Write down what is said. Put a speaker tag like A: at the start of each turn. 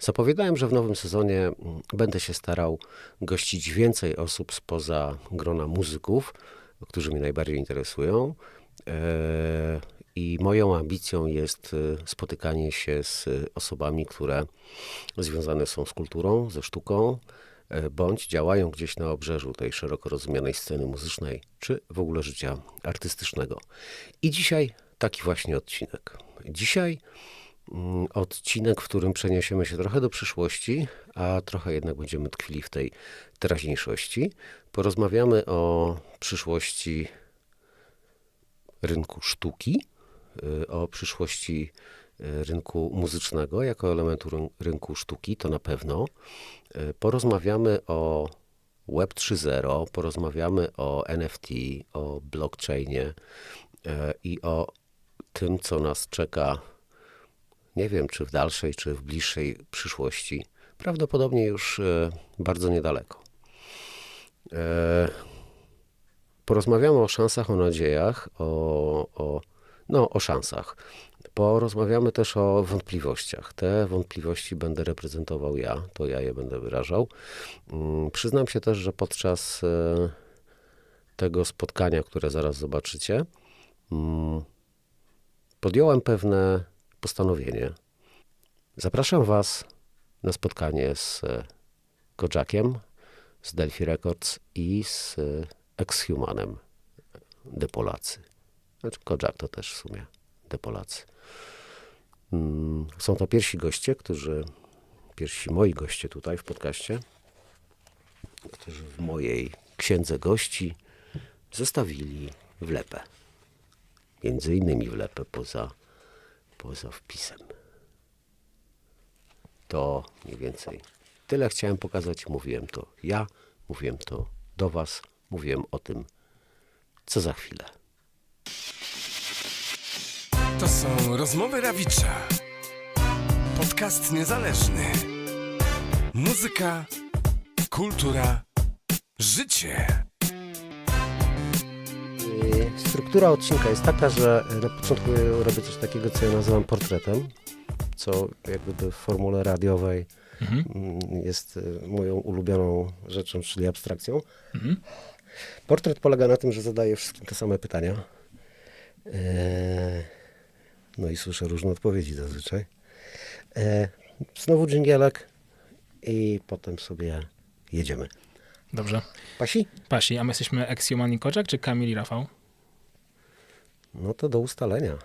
A: Zapowiadałem, że w nowym sezonie mm, będę się starał gościć więcej osób spoza grona muzyków, którzy mnie najbardziej interesują. E, I moją ambicją jest e, spotykanie się z osobami, które związane są z kulturą, ze sztuką, e, bądź działają gdzieś na obrzeżu tej szeroko rozumianej sceny muzycznej, czy w ogóle życia artystycznego. I dzisiaj taki właśnie odcinek. Dzisiaj odcinek, w którym przeniesiemy się trochę do przyszłości, a trochę jednak będziemy tkwili w tej teraźniejszości. Porozmawiamy o przyszłości rynku sztuki, y, o przyszłości y, rynku muzycznego jako elementu ryn- rynku sztuki, to na pewno. Y, Porozmawiamy o Web 3.0, porozmawiamy o NFT, o blockchainie i o tym, co nas czeka, nie wiem, czy w dalszej, czy w bliższej przyszłości. Prawdopodobnie już y, bardzo niedaleko. E, Porozmawiamy o szansach, o nadziejach, o, o, no, o szansach. Porozmawiamy też o wątpliwościach. Te wątpliwości będę reprezentował ja, to ja je będę wyrażał. Mm, Przyznam się też, że podczas e, tego spotkania, które zaraz zobaczycie, mm, podjąłem pewne postanowienie. Zapraszam Was na spotkanie z e, Kojakiem, z Delphi Records i z e, Exhumanem, de Polacy. Znaczy Kojak to też w sumie de Polacy. Mm, Są to pierwsi goście, którzy, pierwsi moi goście tutaj w podcaście, którzy w mojej księdze gości zostawili wlepę. Między innymi wlepę poza, poza wpisem. To mniej więcej tyle chciałem pokazać. Mówiłem to ja, mówiłem to do Was, mówiłem o tym, co za chwilę.
B: To są rozmowy Rawicza. Podcast niezależny. Muzyka, kultura, życie.
A: Struktura odcinka jest taka, że na początku robię coś takiego, co ja nazywam portretem, co jakby w formule radiowej mm, jest y, moją ulubioną rzeczą, czyli abstrakcją. Portret polega na tym, że zadaję wszystkim te same pytania. E, No i słyszę różne odpowiedzi zazwyczaj. E, Znowu dżingielek i potem sobie jedziemy.
C: Dobrze.
A: Pasi?
C: Pasi, a my jesteśmy Exiomani Koczak czy Kamil i Rafał?
A: No to do ustalenia.